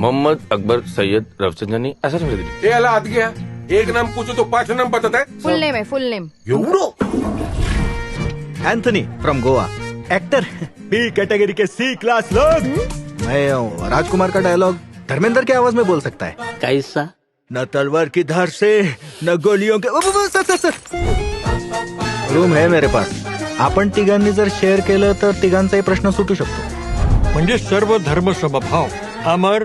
Mohammed Akbar Syed Rafsanjani ऐसा समझ लीजिए। ये अला हात गया एक नाम पूछो तो पाँच नाम बताता है। फुल नेम है full name. Anthony from Goa. Actor? B category K C class लोग। मैं हूँ राजकुमार का डायलॉग धर्मेंद्र की आवाज़ में बोल सकता है। कैसा? न तलवार की धार से न गोलियों के सर सर सर। रूम है मेरे पास। आपण तिघांनी जर शेअर केलं तर तिघांचाही प्रश्न सुटू शकतो। म्हणजे सर्व धर्म समभाव। अमर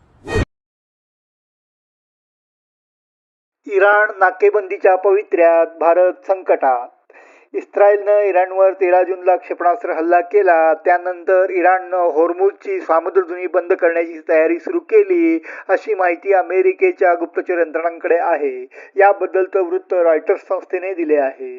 इराण नाकेबंदीच्या पवित्र्यात भारत संकटात. इस्रायलनं इराणवर तेरा जूनला क्षेपणास्त्र हल्ला केला. त्यानंतर इराणनं होर्मुजची सामुद्रधुनी बंद करण्याची तयारी सुरू केली अशी माहिती अमेरिकेच्या गुप्तचर यंत्रणांकडे आहे. याबद्दलचं वृत्त रॉयटर्स संस्थेने दिले आहे.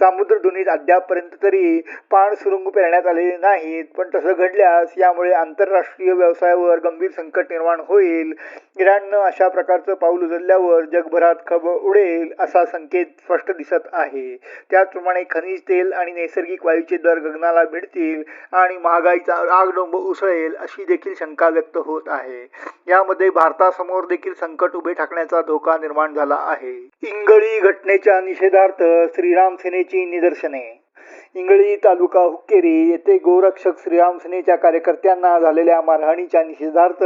सामुद्रधुनीत अद्यापर्यंत तरी पाण सुरुंग पेरण्यात आलेले नाहीत पण तसं घडल्यास यामुळे आंतरराष्ट्रीय व्यवसायावर गंभीर संकट निर्माण होईल. इराणनं अशा प्रकारचं पाऊल उचलल्यावर जगभरात खब उडेल असा संकेत स्पष्ट दिसत आहे. त्याचप्रमाणे खनिज तेल आणि नैसर्गिक वायूचे दर गगनाला भिडतील आणि महागाईचा आगडोंब उसळेल अशी देखील शंका व्यक्त होत आहे. यामध्ये भारतासमोर देखील संकट उभे ठाकण्याचा धोका निर्माण झाला आहे. इंगळी घटनेच्या निषेधार्थ श्रीराम सेनेची निदर्शने इंगळी तालुका हुक्केरी येथे गोरक्षक श्रीराम सेनेच्या कार्यकर्त्यांना झालेल्या मारहाणीच्या निषेधार्थ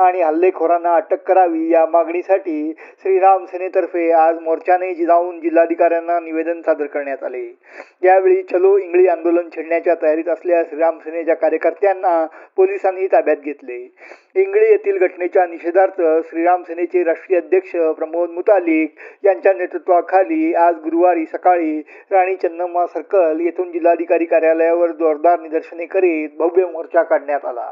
आणि हल्लेखोरांना अटक करावी या मागणीसाठी श्रीराम सेनेतर्फे आज मोर्चाने जाऊन जिल्हाधिकाऱ्यांना निवेदन सादर करण्यात आले. यावेळी चलो इंगळी आंदोलन छेडण्याच्या तयारीत असलेल्या श्रीराम सेनेच्या कार्यकर्त्यांना पोलिसांनी ताब्यात घेतले. इंगळी येथील घटनेच्या निषेधार्थ श्रीराम सेनेचे राष्ट्रीय अध्यक्ष प्रमोद मुतालिक यांच्या नेतृत्वाखाली आज गुरुवारी सकाळी राणी चन्नम्मा सर्कल येथे येथून जिल्हाधिकारी कार्यालयावर जोरदार निदर्शने करीत भव्य मोर्चा काढण्यात आला.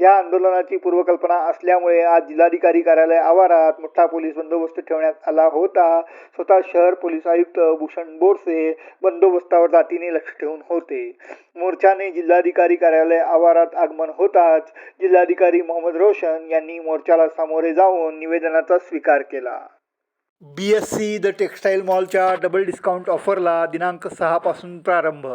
या आंदोलनाची पूर्वकल्पना असल्यामुळे आज जिल्हाधिकारी कार्यालय आवारात मोठा पोलीस बंदोबस्त ठेवण्यात आला होता. स्वतः शहर पोलीस आयुक्त भूषण बोरसे बंदोबस्तावर जातीने लक्ष ठेवून होते. मोर्चाने जिल्हाधिकारी कार्यालय आवारात आगमन होताच जिल्हाधिकारी मोहम्मद रोशन यांनी मोर्चाला सामोरे जाऊन निवेदनाचा स्वीकार केला. B S C the textile मॉलच्या डबल डिस्काउंट ऑफरला दिनांक सहापासून प्रारंभ.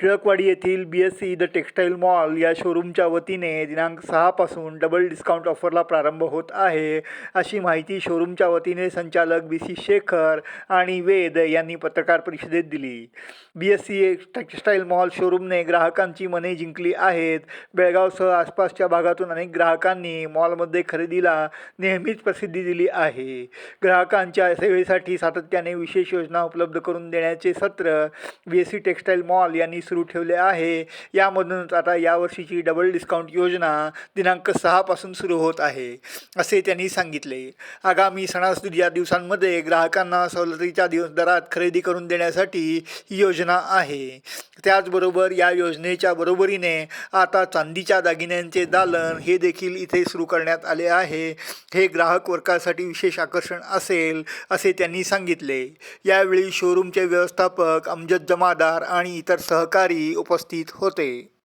टिळकवाडी येथील B S C the textile mall या शोरूमच्या वतीने दिनांक सहापासून डबल डिस्काउंट ऑफरला प्रारंभ होत आहे. अशी माहिती शोरूमच्या वतीने संचालक बी सी शेखर आणि वेद यांनी पत्रकार परिषदेत दिली. B S C textile mall शोरूमने ग्राहकांची मने जिंकली आहेत. बेळगावसह आसपासच्या भागातून अनेक ग्राहकांनी मॉलमध्ये खरेदीला नेहमीच प्रसिद्धी दिली आहे. ग्राहकांच्या सेवेसाठी सातत्याने विशेष योजना उपलब्ध करून देण्याचे सत्र B S C textile mall यांनी सुरू ठेवले आहे. यामधूनच आता यावर्षीची डबल डिस्काउंट योजना दिनांक सहापासून सुरू होत आहे असे त्यांनी सांगितले. आगामी सणासुदीच्या दिवसांमध्ये ग्राहकांना सवलतीच्या दिवस दरात खरेदी करून देण्यासाठी ही योजना आहे. त्याचबरोबर या योजनेच्या बरोबरीने आता चांदीच्या दागिन्यांचे दालन हे देखील इथे सुरू करण्यात आले आहे. हे ग्राहक वर्गासाठी विशेष आकर्षण असेल असे त्यांनी सांगितले. यावेळी शोरूमचे व्यवस्थापक अमजद जमादार आणि इतर सहकारी अधिकारी उपस्थित होते.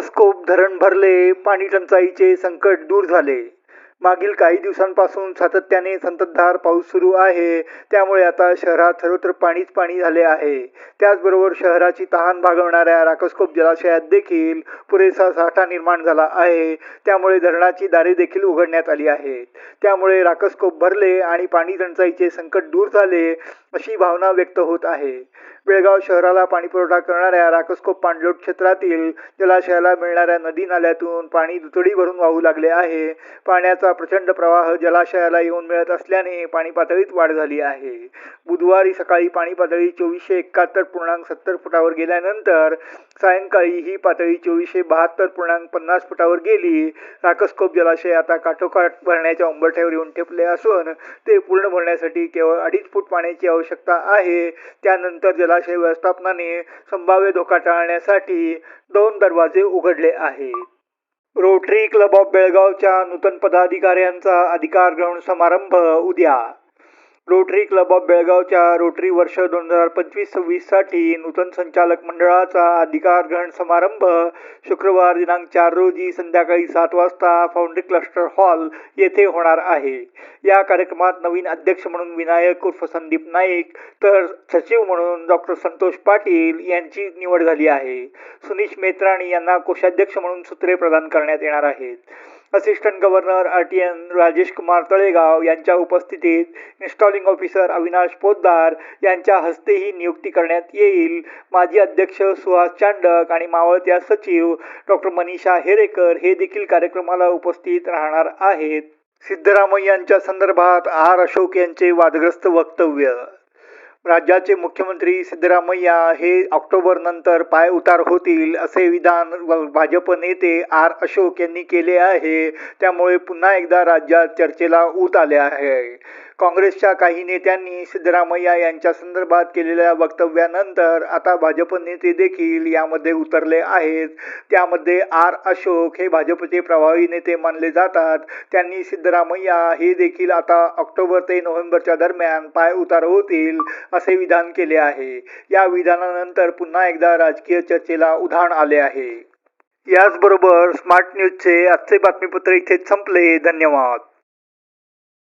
कसकोप धरण भरले पाणी टंचाईचे संकट दूर झाले. मागील काही दिवसांपासून सातत्याने संततधार पाऊस सुरू आहे त्यामुळे आता शहरात सर्वत्र पाणीच पाणी झाले आहे. त्याचबरोबर शहराची तहान भागवणाऱ्या राकसकोप जलाशयात देखील पुरेसा साठा निर्माण झाला आहे त्यामुळे धरणाची दारे देखील उघडण्यात आली आहेत. त्यामुळे राकसकोप भरले आणि पाणी टंचाईचे संकट दूर झाले अशी भावना व्यक्त होत आहे. बेळगाव शहराला पाणीपुरवठा करणाऱ्या राकसकोप पाणलोट क्षेत्रातील जलाशयाला मिळणाऱ्या नदी नाल्यातून पाणी दुतडी भरून वाहू लागले आहे. पाण्याचा प्रचंड प्रवाह जलाशयाला येऊन मिळत असल्याने पाणी पातळीत वाढ झाली आहे. बुधवारी सकाळी पाणी पातळी चोवीसशे एकाहत्तर पूर्णांक सत्तर फुटावर गेल्यानंतर सायंकाळी ही पातळी चोवीसशे बहात्तर पूर्णांक पन्नास फुटावर गेली. राकस्कोप जलाशय आता काठोकाठ भरण्याच्या उंबरठ्यावर येऊन ठेपले असून ते पूर्ण भरण्यासाठी केवळ अडीच फूट पाण्याची आवश्यकता आहे. त्यानंतर जलाशय व्यवस्थापनाने संभाव्य धोका टाळण्यासाठी दोन दरवाजे उघडले आहेत. रोटरी क्लब ऑफ बेळगावच्या नूतन पदाधिकाऱ्यांचा अधिकार ग्रहण समारंभ उद्या रोटरी क्लब ऑफ बेळगावच्या रोटरी वर्ष दोन हजार पंचवीस सव्वीससाठी नूतन संचालक मंडळाचा अधिकार ग्रहण समारंभ शुक्रवार दिनांक चार रोजी संध्याकाळी सात वाजता फाउंड्री क्लस्टर हॉल येथे होणार आहे. या कार्यक्रमात नवीन अध्यक्ष म्हणून विनायक उर्फ संदीप नाईक तर सचिव म्हणून डॉक्टर संतोष पाटील यांची निवड झाली आहे. सुनीश मेत्राणी यांना कोषाध्यक्ष म्हणून सूत्रे प्रदान करण्यात येणार आहेत. Assistant governor R T N Rajesh Kumar Talegaon यांच्या उपस्थितीत इन्स्टॉलिंग ऑफिसर अविनाश पोद्दार यांच्या हस्ते ही नियुक्ती करण्यात येईल. माजी अध्यक्ष सुहास चांडक आणि मावळत्या सचिव डॉक्टर मनीषा हेरेकर हे देखील कार्यक्रमाला उपस्थित राहणार आहेत. सिद्धरामय्यांच्या संदर्भात आर अशोक यांचे वादग्रस्त वक्तव्य राज्याचे मुख्यमंत्री सिद्धरामय्या हे ऑक्टोबर नंतर पाय उतार होतील असे विधान भाजप नेते आर अशोक यांनी केले आहे. त्यामुळे पुन्हा एकदा राज्यात चर्चेला ऊत आले आहे. काँग्रेसच्या काही नेत्यांनी सिद्धरामय्या यांच्या संदर्भात केलेल्या वक्तव्यानंतर आता भाजप नेते देखील यामध्ये उतरले आहेत. त्यामध्ये आर अशोक हे भाजपचे प्रभावी नेते मानले जातात. त्यांनी सिद्धरामय्या हे देखील आता ऑक्टोबर ते नोव्हेंबरच्या दरम्यान पाय उतार होतील असे विधान केले आहे. या विधानानंतर पुन्हा एकदा राजकीय चर्चेला उधाण आले आहे. याचबरोबर स्मार्ट न्यूजचे आजचे बातमीपत्र इथेच संपले. धन्यवाद.